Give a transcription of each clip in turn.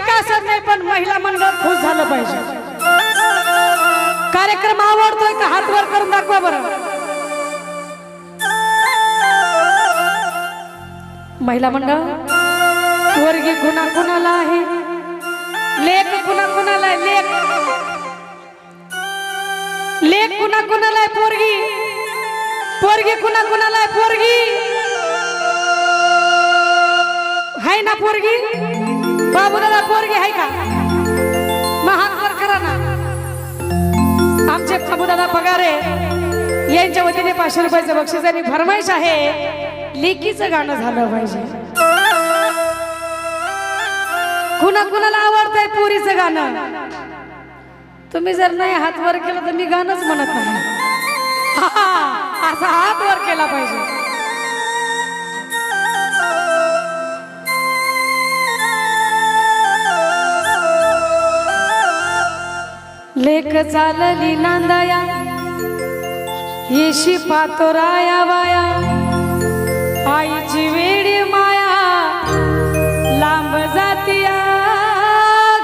काही का असत नाही पण महिला मंडळ खुश झालं पाहिजे. कार्यक्रम आवडतोय का? हात वर करून दाखवा बरं. महिला मंडळ वर्गी कुणा कुणाला आहे? लेख कुणा कुणाला आहे? लेख. लेख कुणा कुणाला आहे? पोरगी. पोरगी कुणा कुणाला आहे? पोरगी. हाय ना पोरगी? बाबू दादा पोरगी आहे का? महान वर करा ना. आमचे बाबूदादा पगार पगारे यांच्या वतीने पाचशे रुपयाचं बक्षीस आणि फरमाईश आहे. लेकीचं गाणं झालं पाहिजे. कुणा कुणाला आवडतंय पुरीचं गाणं? तुम्ही जर नाही हात वर केलं तर मी गाणंच म्हणत नाही. हा, असा हात वर केला पाहिजे. लेख चालली नांदाया. येशी पातोराया वाया. आईची वेडी माया. लांब जातिया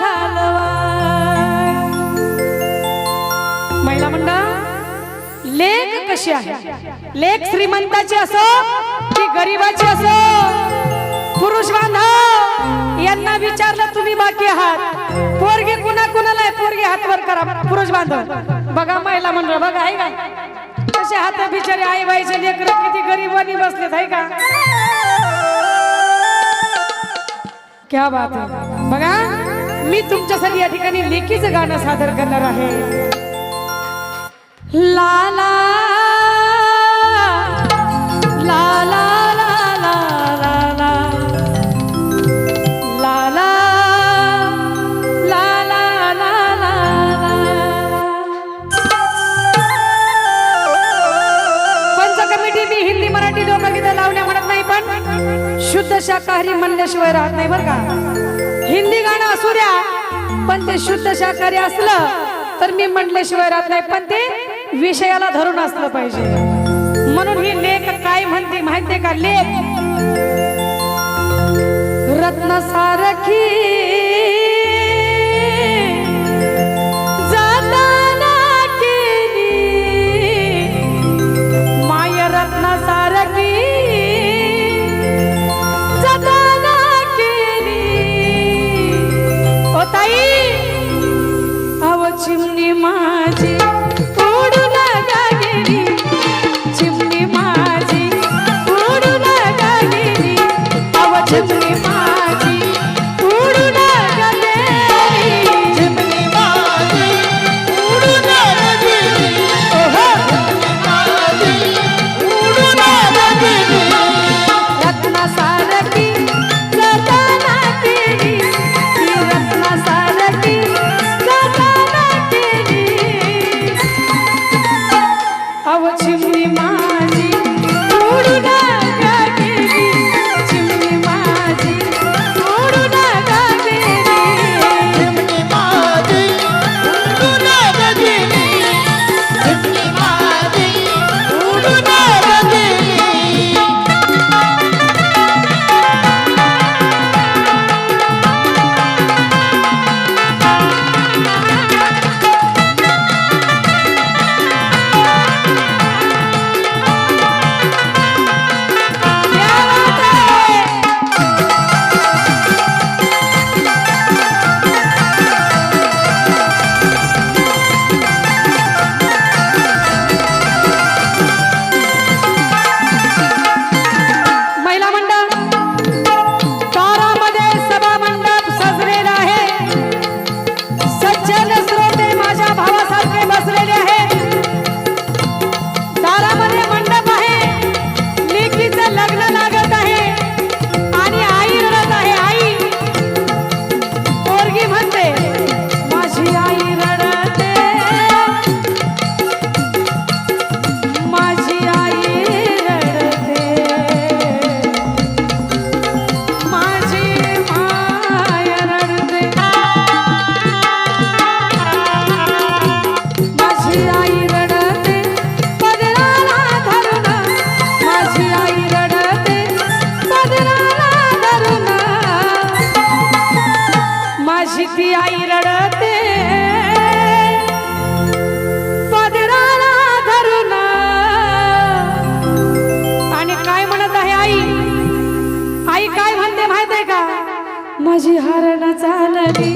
घालवा महिला मंडळ लेख कशी आहे? लेख श्रीमंताची असो की गरीबाची असो? पुरुष बांधव यांना विचारलं तुम्ही बाकी आहात. पोरगी कुणा कुणाला आहे? पोरगी हात वर करा. पुरुष बांधव. बघा महिला मंडळ बघा आहे का? कसे हात बिचारे आई बाईचे लेकर किती गरीबानी बसलेत आहे का? क्या बात आहे. बघा मी तुमच्यासाठी या ठिकाणी लेखीचं गाणं सादर करणार आहे. लाला शुद्ध शाकाहारी म्हणल्याशिवाय राहत नाही बरं का? हिंदी गाणं असू द्या पण ते शुद्ध शाकाहारी असलं तर मी म्हटल्याशिवाय राहत नाही पण ते विषयाला धरून असलं पाहिजे. म्हणून ही लेख काय म्हणते माहितीये का? लेख. रत्न सारखी माझी हरण चालली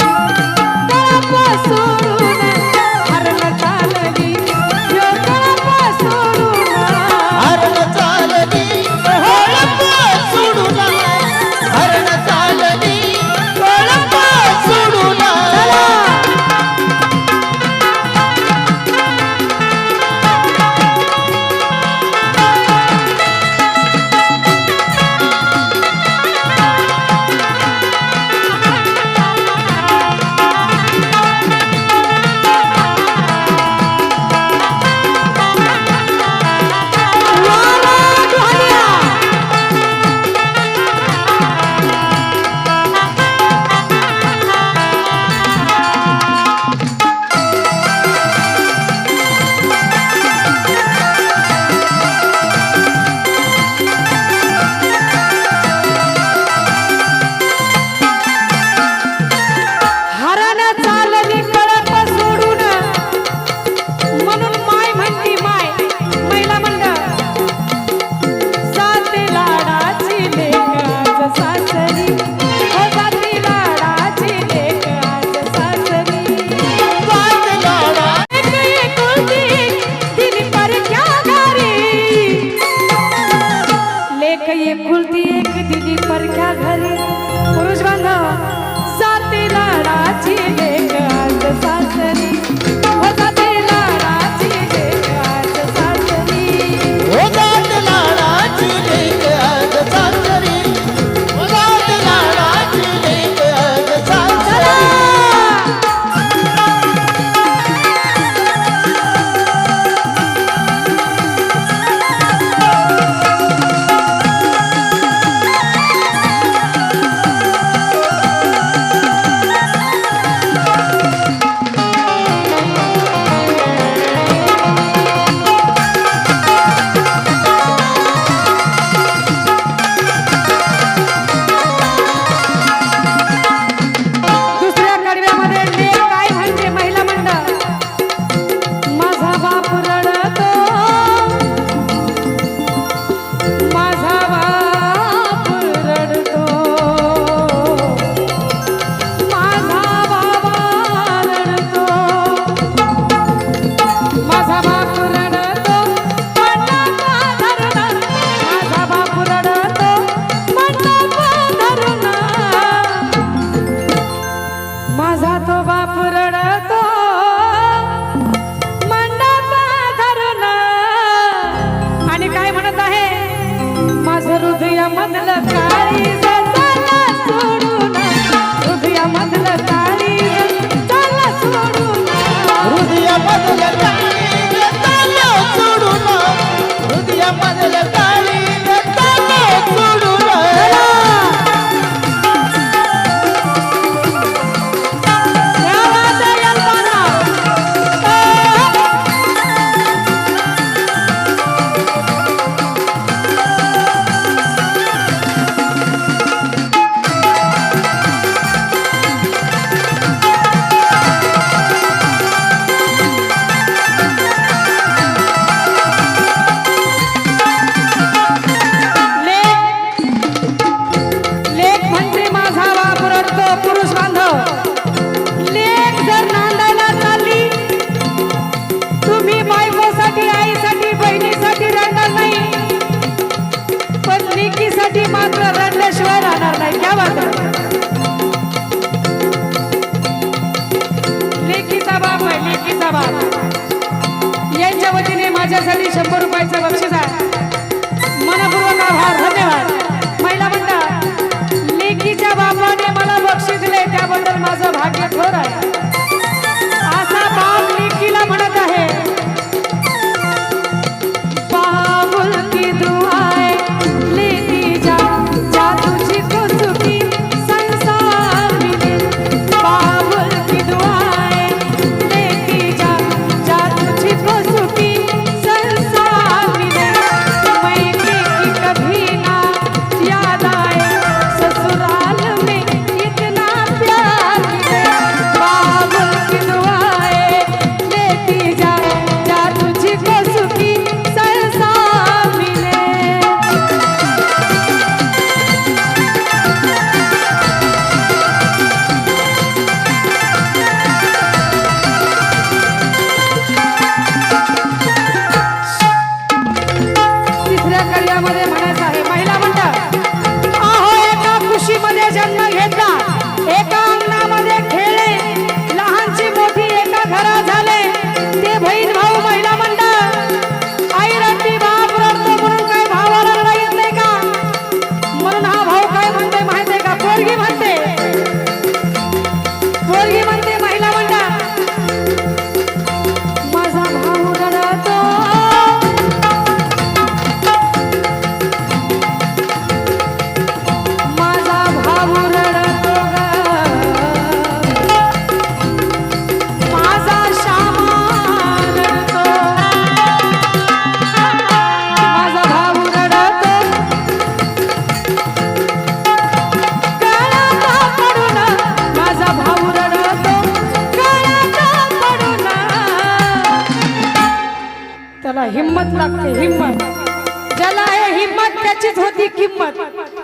हिंमत त्याचीच होती किंमत.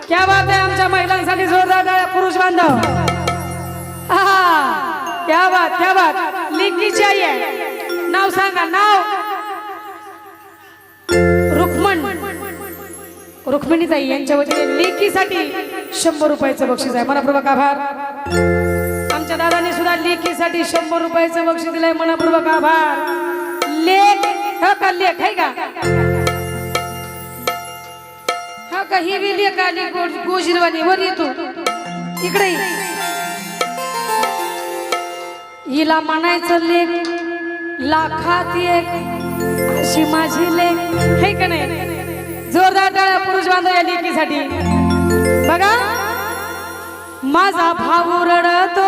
क्या बात आहे आमच्या महिलांसाठी जोरदार टाळ्या, पुरुष बांधव. आहा, क्या बात क्या बात. लिंगीची आई आहे. नाव सांगा नाव. रुक्मण. रुक्मिणीताई यांच्या वतीने लेकीसाठी शंभर रुपयाचं बक्षीस आहे. मनापूर्वक आभार. आमच्या दादाने सुद्धा लेकीसाठी शंभर रुपयाचं बक्षीस दिलंय. मनापूर्वक आभार. लेख का लेख आहे का? हा ही बी लेख आली गोजीरवाणी वर येतो. इकडे हिला म्हणायचं लेख लाखात एक अशी माझी लेख. हे का नाही? जोरदार टाळ्या पुरुष बांधव या लेखीसाठी बघा माझा भाऊ रडतो.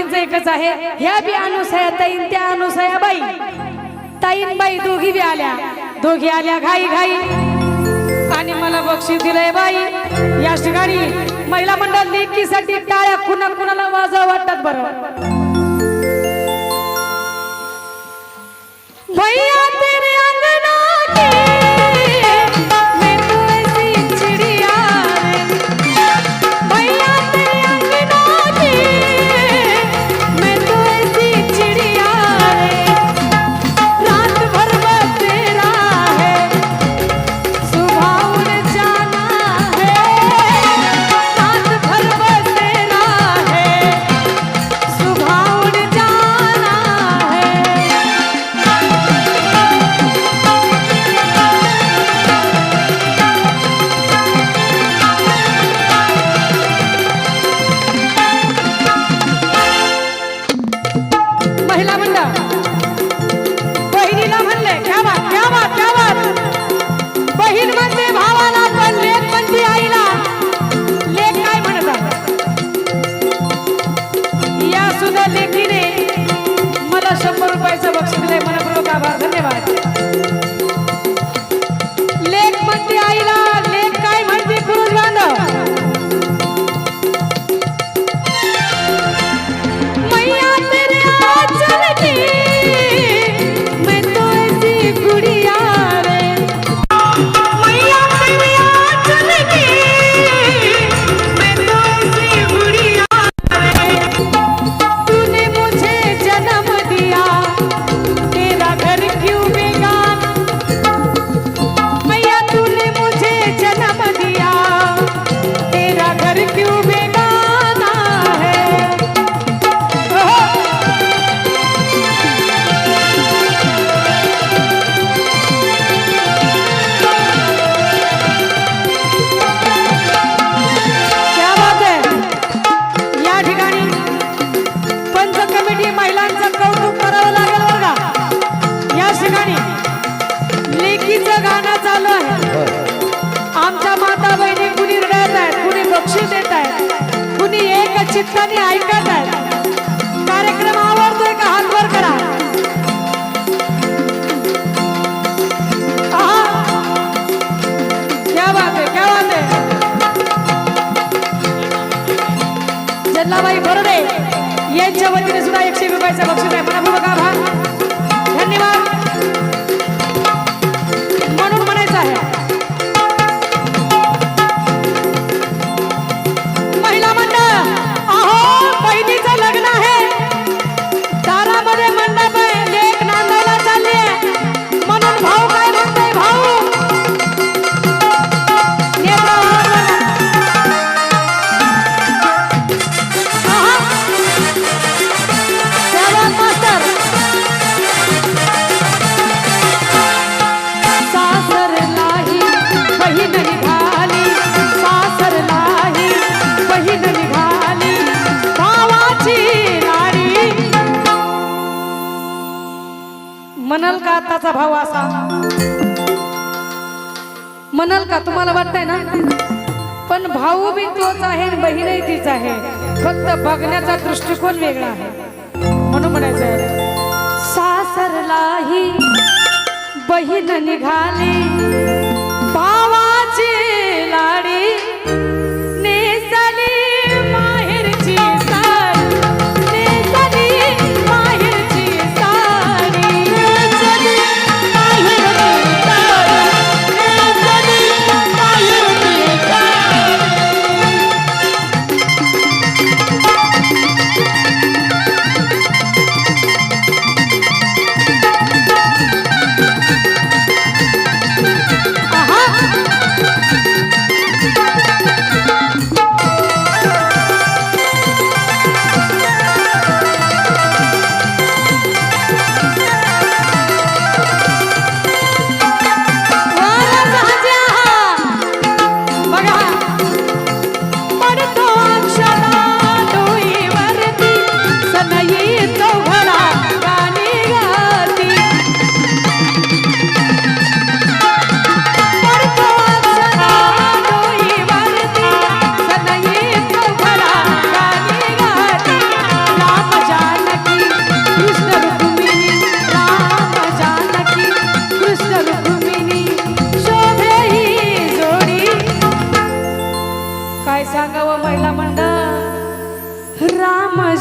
दोघींचं एकच आहे. ह्या बी अनुसया ताईन त्या अनुसया बाई. ताईन बाई दोघी बी आल्या. दोघी आल्या घाई घाई. आणि मला बक्षीस दिलंय बाई. या ठिकाणी महिला मंडळ लेकीसाठी टाळ्या कुणा कुणाला वाजव वाटतात बरं? चित्ताने ऐकत आहे कार्यक्रम आवडतोय का हातभर करा. क्या बात आहे क्या बात आहे. जल्लाबाई बरोडे यांच्या वतीने सुद्धा एकशे रुपयाचा बक्षीस म्हणाल का आताचा भाव असा? म्हणाल का तुम्हाला वाटतंय ना? पण भाऊ बी तोच आहे बहीणही तीच आहे. फक्त बघण्याचा दृष्टिकोन वेगळा आहे. म्हणून म्हणायचं आहे. सासरलाही बहीण निघाली.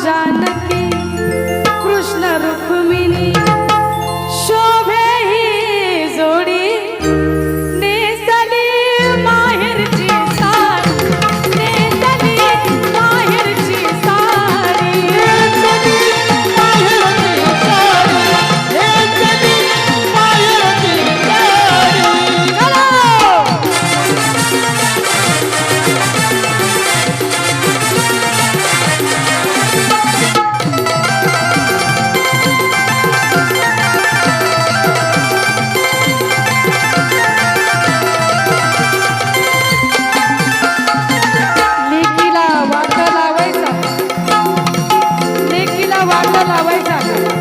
I বাংলা লাভাই থাকে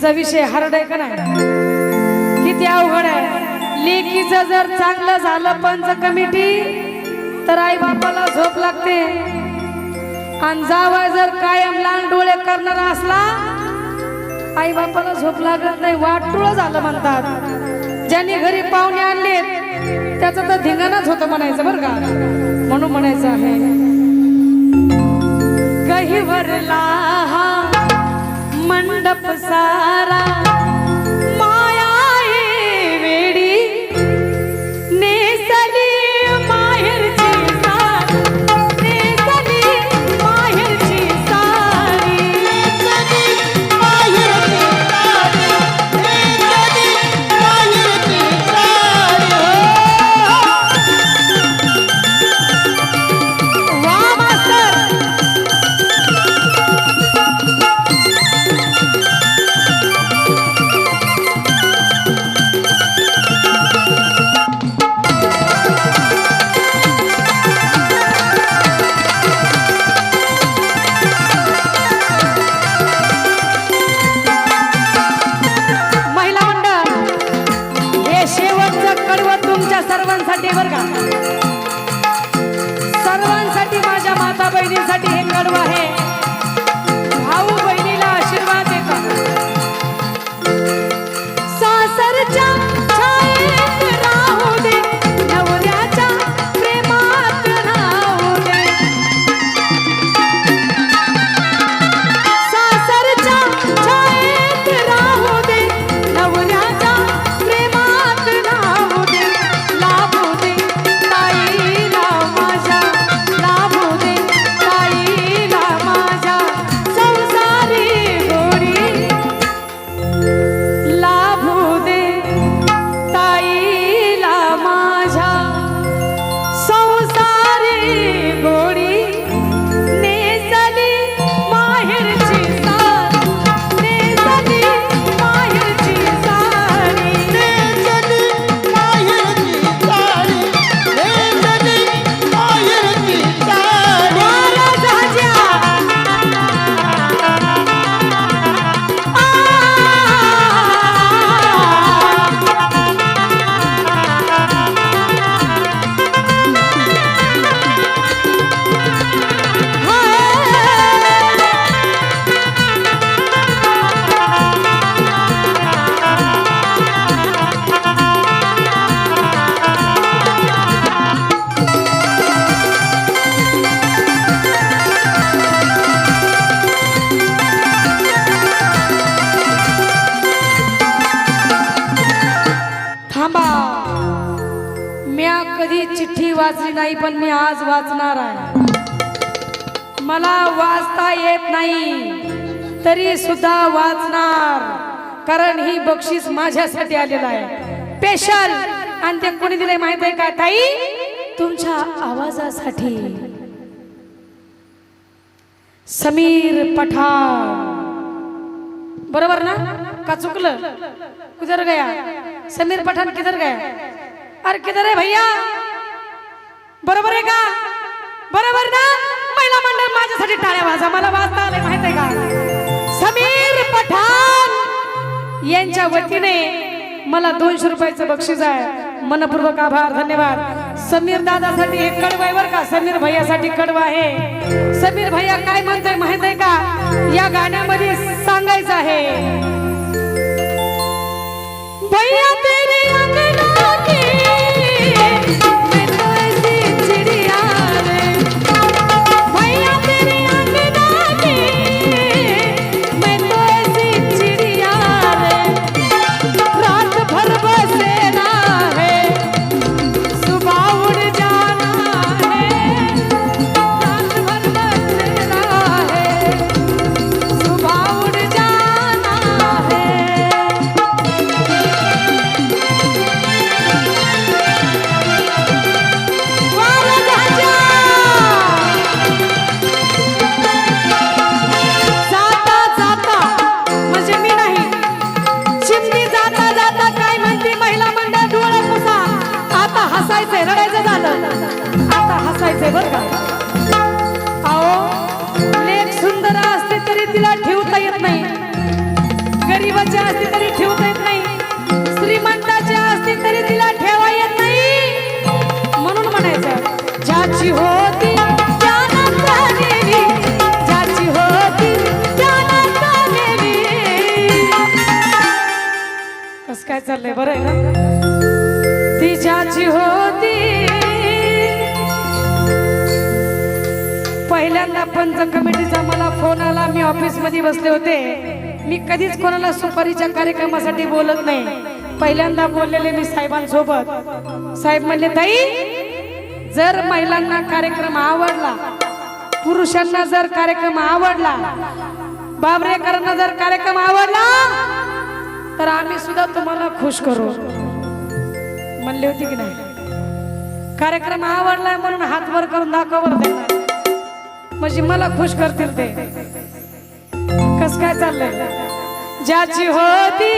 लेकीचा विषय हार्ड आहे का नाही? किती अवघड आहे. लेकीचं जर चांगलं झालं पंच कमिटी तर आई बापाला झोप लागते. आणि जावा जर कायम लहान डोळे करणारा असला आई बापाला झोप लागत नाही. वाटुळ झालं म्हणतात. ज्यांनी घरी पाहुणे आणले त्याचं तर धिंगाणाच होतं म्हणायचं बरं का. म्हणून म्हणायचं आहे. गहिवरला हा मंडप सारा तरी सुद्धा वाचणार. कारण ही बक्षीस माझ्यासाठी आलेलं आहे. स्पेशल आणि ते कोणी दिलंय माहीत आहे का ताई? तुमच्या आवाजासाठी. समीर पठा बरोबर ना? का चुकलं? किधर गया? समीर पठाण किधर गया? अरे किधर आहे भैया? बरोबर आहे का? बरोबर ना? महिला मंडळ माझ्यासाठी टाळ्या वाजा. मला वाजता आले माहीत आहे का? यांच्या वतीने मला दोनशे रुपयाचं बक्षीस आहे. मनपूर्वक आभार धन्यवाद. समीर दादासाठी हे कडव आहे बर का? समीर भैयासाठी कडव आहे. समीर भैया काय म्हणताय माहीत आहे का? या गाण्यामध्ये सांगायचं आहे. भैया तेरे काय चाललंय बरं आहे ना? ती ज्याची होती. पहिल्यांदा पंच कमिटीचा मला फोन आला मी ऑफिसमध्ये बसले होते. मी कधीच कोणाला सुपारीच्या कार्यक्रमासाठी बोलत नाही. पहिल्यांदा बोललेले मी साहेबांसोबत. साहेब म्हणले ताई जर महिलांना कार्यक्रम आवडला पुरुषांना जर कार्यक्रम आवडला बाबरेकरांना जर कार्यक्रम आवडला तर आम्ही सुद्धा तुम्हाला खुश करू. म्हणले होते की नाही? कार्यक्रम आवडलाय म्हणून हात वर करून दाखव म्हणजे मला खुश करतील ते. कस काय चाललंय? ज्याची होती